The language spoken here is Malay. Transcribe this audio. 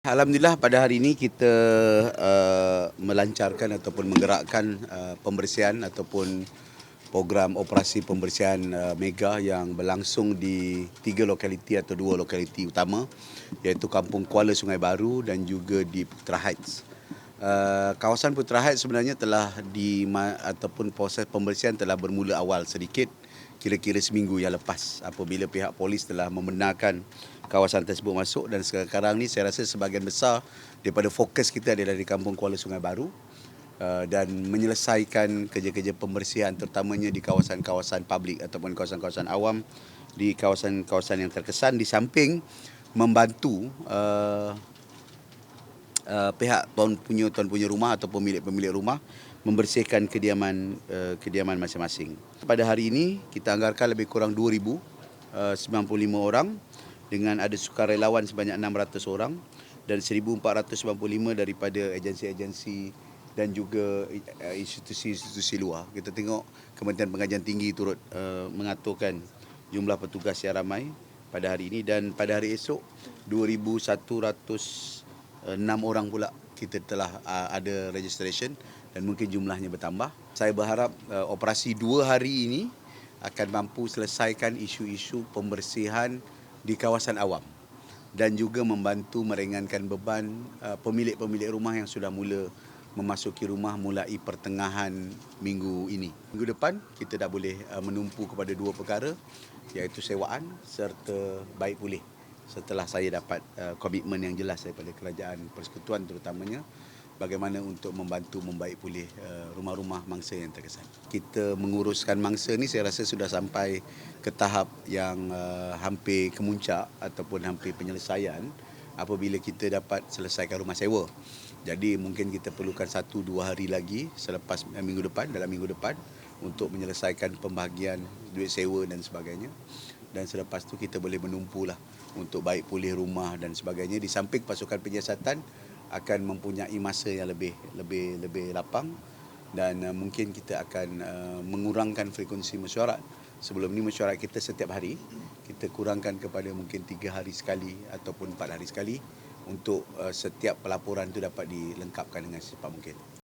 Alhamdulillah pada hari ini kita uh, melancarkan ataupun menggerakkan uh, pembersihan ataupun program operasi pembersihan uh, mega yang berlangsung di tiga lokaliti atau dua lokaliti utama iaitu Kampung Kuala Sungai Baru dan juga di Putra Heights. Uh, kawasan Putra Heights sebenarnya telah di ataupun proses pembersihan telah bermula awal sedikit kira-kira seminggu yang lepas apabila pihak polis telah membenarkan kawasan tersebut masuk dan sekarang ni saya rasa sebahagian besar daripada fokus kita adalah di Kampung Kuala Sungai Baru uh, dan menyelesaikan kerja-kerja pembersihan terutamanya di kawasan-kawasan publik ataupun kawasan-kawasan awam di kawasan-kawasan yang terkesan di samping membantu uh, uh, pihak tuan punya tuan punya rumah atau pemilik-pemilik rumah membersihkan kediaman uh, kediaman masing-masing. Pada hari ini kita anggarkan lebih kurang 2095 uh, orang dengan ada sukarelawan sebanyak 600 orang dan 1495 daripada agensi-agensi dan juga uh, institusi-institusi luar. Kita tengok Kementerian Pengajian Tinggi turut uh, mengaturkan jumlah petugas yang ramai pada hari ini dan pada hari esok 2106 orang pula kita telah uh, ada registration dan mungkin jumlahnya bertambah. Saya berharap uh, operasi dua hari ini akan mampu selesaikan isu-isu pembersihan di kawasan awam dan juga membantu meringankan beban uh, pemilik-pemilik rumah yang sudah mula memasuki rumah mulai pertengahan minggu ini. Minggu depan kita dah boleh uh, menumpu kepada dua perkara iaitu sewaan serta baik pulih setelah saya dapat uh, komitmen yang jelas daripada kerajaan persekutuan terutamanya bagaimana untuk membantu membaik pulih uh, rumah-rumah mangsa yang terkesan. Kita menguruskan mangsa ni saya rasa sudah sampai ke tahap yang uh, hampir kemuncak ataupun hampir penyelesaian apabila kita dapat selesaikan rumah sewa. Jadi mungkin kita perlukan satu dua hari lagi selepas uh, minggu depan dalam minggu depan untuk menyelesaikan pembahagian duit sewa dan sebagainya. Dan selepas tu kita boleh menumpulah untuk baik pulih rumah dan sebagainya di samping pasukan penyiasatan akan mempunyai masa yang lebih lebih lebih lapang dan uh, mungkin kita akan uh, mengurangkan frekuensi mesyuarat. Sebelum ni mesyuarat kita setiap hari, kita kurangkan kepada mungkin tiga hari sekali ataupun empat hari sekali untuk uh, setiap pelaporan itu dapat dilengkapkan dengan secepat mungkin.